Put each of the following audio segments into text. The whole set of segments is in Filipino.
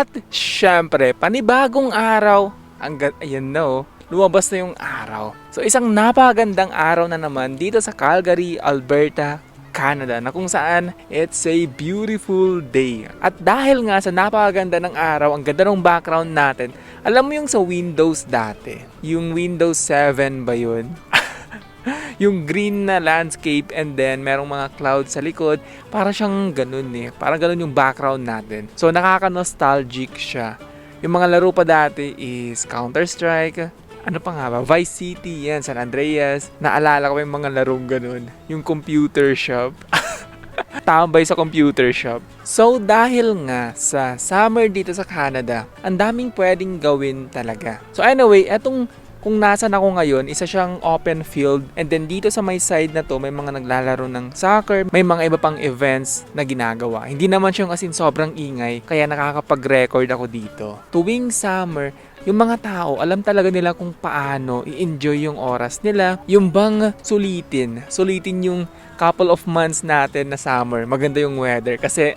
At syempre, panibagong araw. Ang ayan na oh, lumabas na yung araw. So isang napagandang araw na naman dito sa Calgary, Alberta, Canada na kung saan it's a beautiful day. At dahil nga sa napakaganda ng araw, ang ganda ng background natin, alam mo yung sa Windows dati, yung Windows 7 ba yun? yung green na landscape and then merong mga clouds sa likod, para siyang ganun eh. Parang ganun yung background natin. So nakaka-nostalgic siya. Yung mga laro pa dati is Counter-Strike, ano pa nga ba? Vice City, yan, San Andreas. Naalala ko yung mga larong ganun. Yung computer shop. Tambay sa computer shop. So dahil nga sa summer dito sa Canada, ang daming pwedeng gawin talaga. So anyway, etong kung nasan ako ngayon, isa siyang open field and then dito sa may side na to, may mga naglalaro ng soccer, may mga iba pang events na ginagawa. Hindi naman siyang asin sobrang ingay, kaya nakakapag-record ako dito. Tuwing summer, yung mga tao, alam talaga nila kung paano i-enjoy yung oras nila. Yung bang sulitin, sulitin yung couple of months natin na summer, maganda yung weather kasi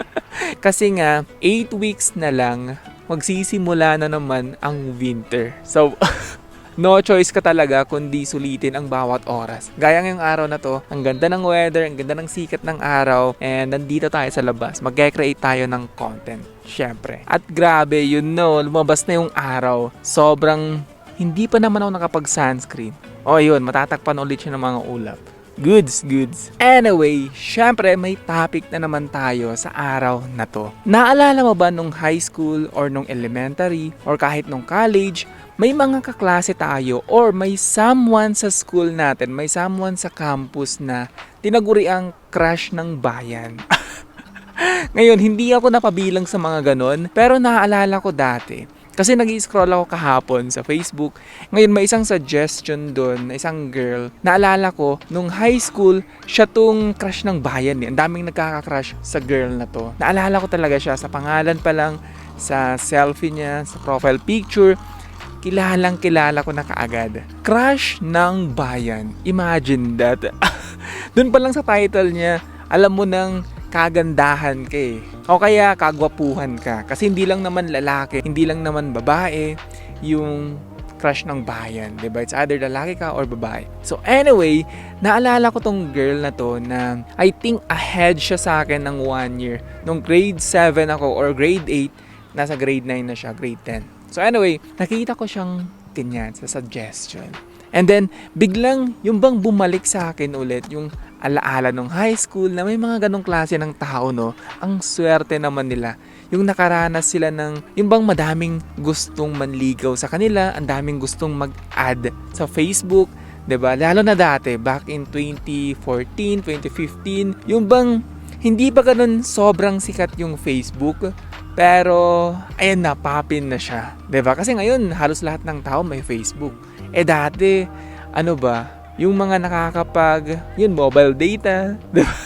kasi nga 8 weeks na lang magsisimula na naman ang winter. So no choice ka talaga kundi sulitin ang bawat oras. Gaya ngayong araw na to, ang ganda ng weather, ang ganda ng sikat ng araw, and nandito tayo sa labas. Mag-create tayo ng content, syempre. At grabe, you know, lumabas na yung araw. Sobrang hindi pa naman ako nakapag-sunscreen. O yun, matatakpan ulit siya ng mga ulap. Goods, goods. Anyway, syempre may topic na naman tayo sa araw na to. Naalala mo ba nung high school or nung elementary or kahit nung college, may mga kaklase tayo or may someone sa school natin, may someone sa campus na tinaguri ang crush ng bayan. Ngayon, hindi ako napabilang sa mga ganon, pero naaalala ko dati. Kasi nag scroll ako kahapon sa Facebook. Ngayon may isang suggestion doon, isang girl. Naalala ko, nung high school, siya tong crush ng bayan. Eh. Ang daming nagkaka-crush sa girl na to. Naalala ko talaga siya sa pangalan pa lang, sa selfie niya, sa profile picture. Kilalang kilala ko na kaagad. Crush ng bayan. Imagine that. doon pa lang sa title niya, alam mo nang kagandahan ka eh. O kaya kagwapuhan ka. Kasi hindi lang naman lalaki, hindi lang naman babae yung crush ng bayan, ba? It's either lalaki ka or babae. So anyway, naalala ko tong girl na to na I think ahead siya sa akin ng one year. Nung grade 7 ako or grade 8, nasa grade 9 na siya, grade 10. So anyway, nakita ko siyang ganyan sa suggestion. And then, biglang yung bang bumalik sa akin ulit, yung alaala nung high school na may mga ganong klase ng tao, no? Ang swerte naman nila. Yung nakaranas sila ng, yung bang madaming gustong manligaw sa kanila, ang daming gustong mag-add sa Facebook, 'di ba? Lalo na dati, back in 2014, 2015, yung bang hindi pa ganun sobrang sikat yung Facebook, pero ayan na, papin na siya. 'Di ba? Kasi ngayon, halos lahat ng tao may Facebook. Eh dati, ano ba, yung mga nakakapag, yun, mobile data, di ba?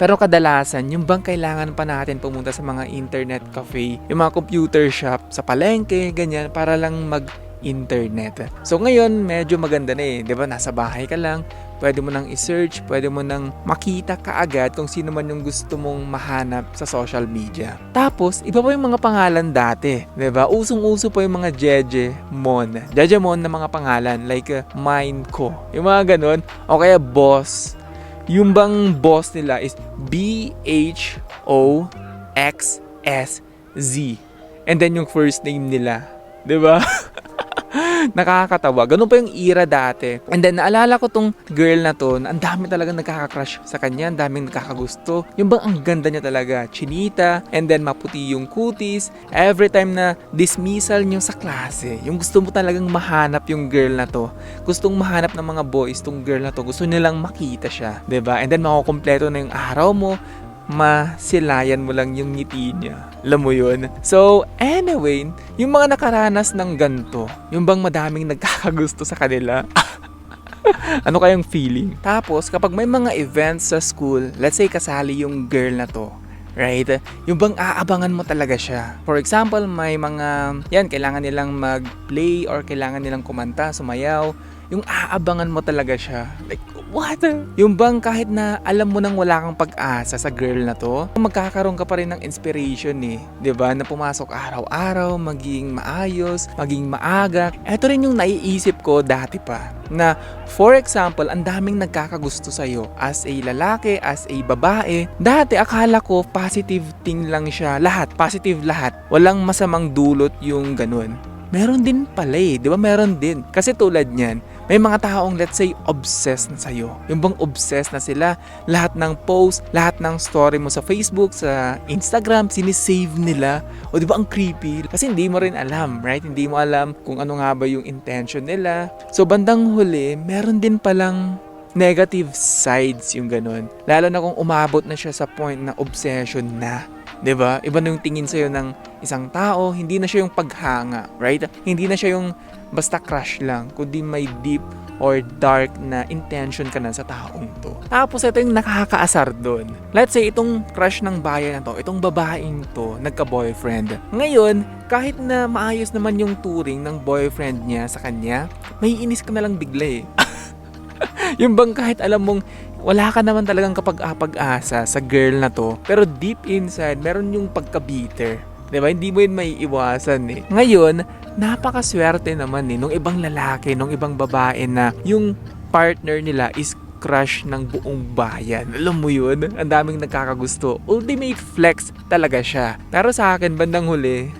Pero kadalasan, yung bang kailangan pa natin pumunta sa mga internet cafe, yung mga computer shop, sa palengke, ganyan, para lang mag-internet. So ngayon, medyo maganda na eh, di ba? Nasa bahay ka lang, pwede mo nang i-search, pwede mo nang makita kaagad kung sino man yung gusto mong mahanap sa social media. Tapos, iba pa yung mga pangalan dati, ba? Usong-uso pa yung mga Jeje Mon. Jeje Mon na mga pangalan like uh, Mine Ko. Yung mga ganun. O kaya Boss. Yung bang boss nila is B H O X S Z. And then yung first name nila, ba? Nakakatawa. Ganun pa yung era dati. And then, naalala ko tong girl na to, ang dami talagang nagkaka-crush sa kanya, ang daming nakakagusto. Yung bang ang ganda niya talaga, chinita, and then maputi yung kutis. Every time na dismissal niyo sa klase, yung gusto mo talagang mahanap yung girl na to. Gustong mahanap ng mga boys tong girl na to. Gusto nilang makita siya. 'di ba And then, makukompleto na yung araw mo masilayan mo lang yung ngiti niya. Alam mo yun? So, anyway, yung mga nakaranas ng ganto, yung bang madaming nagkakagusto sa kanila, ano kayang feeling? Tapos, kapag may mga events sa school, let's say kasali yung girl na to, right? Yung bang aabangan mo talaga siya. For example, may mga, yan, kailangan nilang mag-play or kailangan nilang kumanta, sumayaw. Yung aabangan mo talaga siya. Like, What? Yung bang kahit na alam mo nang wala kang pag-asa sa girl na to, magkakaroon ka pa rin ng inspiration eh. ba Na pumasok araw-araw, maging maayos, maging maaga. Ito rin yung naiisip ko dati pa. Na, for example, ang daming nagkakagusto sa'yo as a lalaki, as a babae. Dati, akala ko positive thing lang siya. Lahat, positive lahat. Walang masamang dulot yung ganun. Meron din pala eh, di ba? Meron din. Kasi tulad niyan, may mga taong let's say obsessed na sa'yo. Yung bang obsessed na sila, lahat ng post, lahat ng story mo sa Facebook, sa Instagram, sinisave nila. O di ba ang creepy? Kasi hindi mo rin alam, right? Hindi mo alam kung ano nga ba yung intention nila. So bandang huli, meron din palang negative sides yung ganun. Lalo na kung umabot na siya sa point na obsession na. 'Di ba? Iba na yung tingin sa'yo ng isang tao, hindi na siya yung paghanga, right? Hindi na siya yung basta crush lang, kundi may deep or dark na intention ka na sa taong to. Tapos ito yung nakakaasar doon. Let's say itong crush ng bayan na to, itong babaeng to, nagka-boyfriend. Ngayon, kahit na maayos naman yung touring ng boyfriend niya sa kanya, may inis ka na lang bigla eh. yung bang kahit alam mong wala ka naman talagang kapag-apag-asa sa girl na to, pero deep inside, meron yung pagka-bitter. 'Di ba? Hindi mo yun may iwasan eh. Ngayon, napakaswerte naman eh nung ibang lalaki, nung ibang babae na yung partner nila is crush ng buong bayan. Alam mo yun? Ang daming nagkakagusto. Ultimate flex talaga siya. Pero sa akin, bandang huli,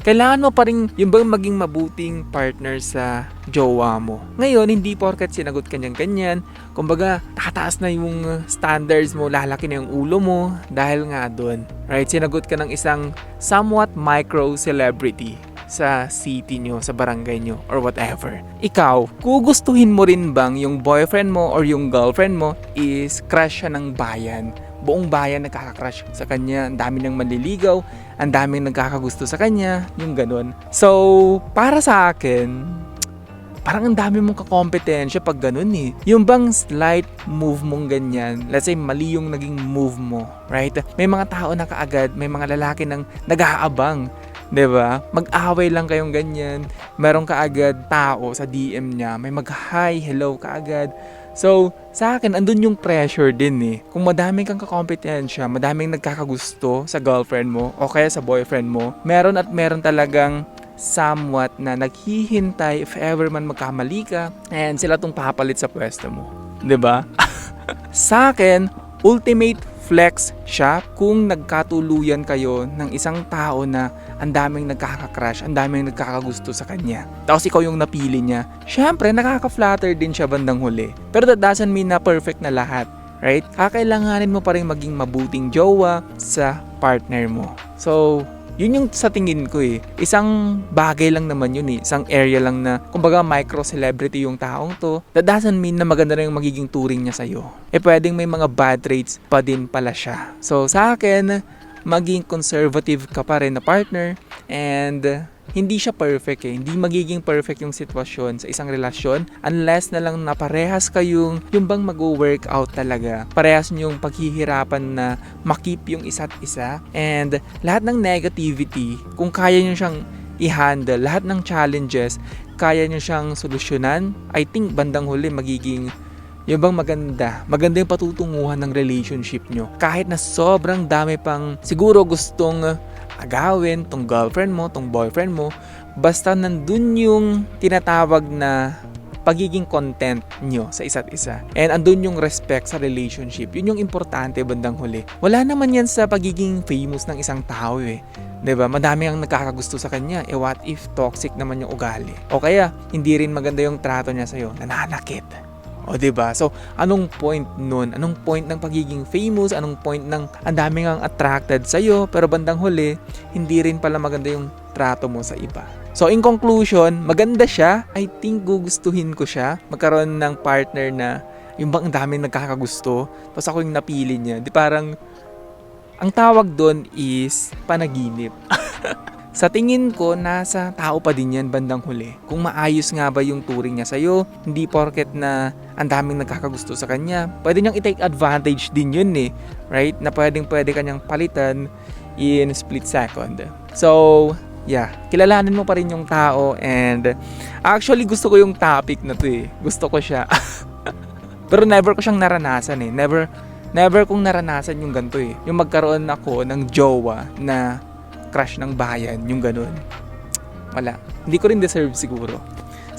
kailangan mo pa rin yung bang maging mabuting partner sa jowa mo. Ngayon, hindi porket sinagot kanyang ganyan. Kumbaga, tataas na yung standards mo, lalaki na yung ulo mo dahil nga doon. Right? Sinagot ka ng isang somewhat micro celebrity sa city nyo, sa barangay nyo, or whatever. Ikaw, kugustuhin mo rin bang yung boyfriend mo or yung girlfriend mo is crush siya ng bayan? Buong bayan nagkaka-crush sa kanya, ang dami niyang manliligaw, ang daming nagkakagusto sa kanya, yung ganun. So, para sa akin, parang ang dami mong kakompetensya pag ganun eh. Yung bang slight move mong ganyan, let's say mali yung naging move mo, right? May mga tao na kaagad, may mga lalaki nang nag-aabang 'di ba? Mag-away lang kayong ganyan. Meron kaagad tao sa DM niya, may mag-hi, hello kaagad. So, sa akin, andun yung pressure din eh. Kung madaming kang kakompetensya, madaming nagkakagusto sa girlfriend mo o kaya sa boyfriend mo, meron at meron talagang somewhat na naghihintay if ever man magkamali ka and sila tong papalit sa pwesto mo. ba? sa akin, ultimate flex siya kung nagkatuluyan kayo ng isang tao na ang daming nagkaka-crush, ang daming nagkakagusto sa kanya. Tapos ikaw yung napili niya. Siyempre, nakaka-flatter din siya bandang huli. Pero that doesn't mean na perfect na lahat. Right? Kakailanganin mo pa rin maging mabuting jowa sa partner mo. So, yun yung sa tingin ko eh. Isang bagay lang naman yun eh. Isang area lang na, kumbaga micro celebrity yung taong to. That doesn't mean na maganda na yung magiging touring niya sa'yo. Eh pwedeng may mga bad traits pa din pala siya. So sa akin, maging conservative ka pa rin na partner and hindi siya perfect eh. Hindi magiging perfect yung sitwasyon sa isang relasyon unless na lang na parehas kayong yung bang mag-work out talaga. Parehas yung paghihirapan na makip yung isa't isa and lahat ng negativity, kung kaya nyo siyang i-handle, lahat ng challenges, kaya nyo siyang solusyonan, I think bandang huli magiging yung bang maganda, maganda yung patutunguhan ng relationship nyo. Kahit na sobrang dami pang siguro gustong agawin tong girlfriend mo, tong boyfriend mo, basta nandun yung tinatawag na pagiging content nyo sa isa't isa. And andun yung respect sa relationship. Yun yung importante bandang huli. Wala naman yan sa pagiging famous ng isang tao eh. 'Di ba? Madami ang nakakagusto sa kanya. Eh what if toxic naman yung ugali? O kaya hindi rin maganda yung trato niya sa iyo, nananakit. O ba? So, anong point nun? Anong point ng pagiging famous? Anong point ng ang daming ang attracted sa iyo pero bandang huli, hindi rin pala maganda yung trato mo sa iba. So, in conclusion, maganda siya. I think gugustuhin ko siya. Magkaroon ng partner na yung bang ang daming nagkakagusto, tapos ako yung napili niya. Di parang, ang tawag doon is panaginip. Sa tingin ko, nasa tao pa din yan bandang huli. Kung maayos nga ba yung touring niya sa'yo, hindi porket na ang daming nagkakagusto sa kanya, pwede niyang i-take advantage din yun eh. Right? Na pwedeng pwede kanyang palitan in split second. So, yeah, kilalanin mo pa rin yung tao and actually gusto ko yung topic na to eh. Gusto ko siya. Pero never ko siyang naranasan eh. Never, never kong naranasan yung ganito eh. Yung magkaroon ako ng jowa na crush ng bayan, yung ganun. Wala. Hindi ko rin deserve siguro.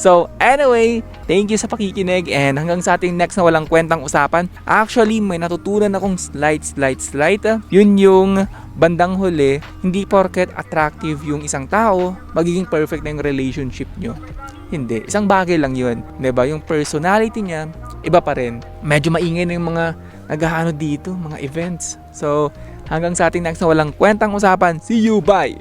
So, anyway, thank you sa pakikinig and hanggang sa ating next na walang kwentang usapan. Actually, may natutunan akong slight, slight, slight. Yun yung bandang huli, hindi porket attractive yung isang tao, magiging perfect na yung relationship nyo. Hindi. Isang bagay lang yun. ba Yung personality niya, iba pa rin. Medyo maingay na yung mga naghahanod dito, mga events. So, hanggang sa ating next na walang kwentang usapan. See you, bye!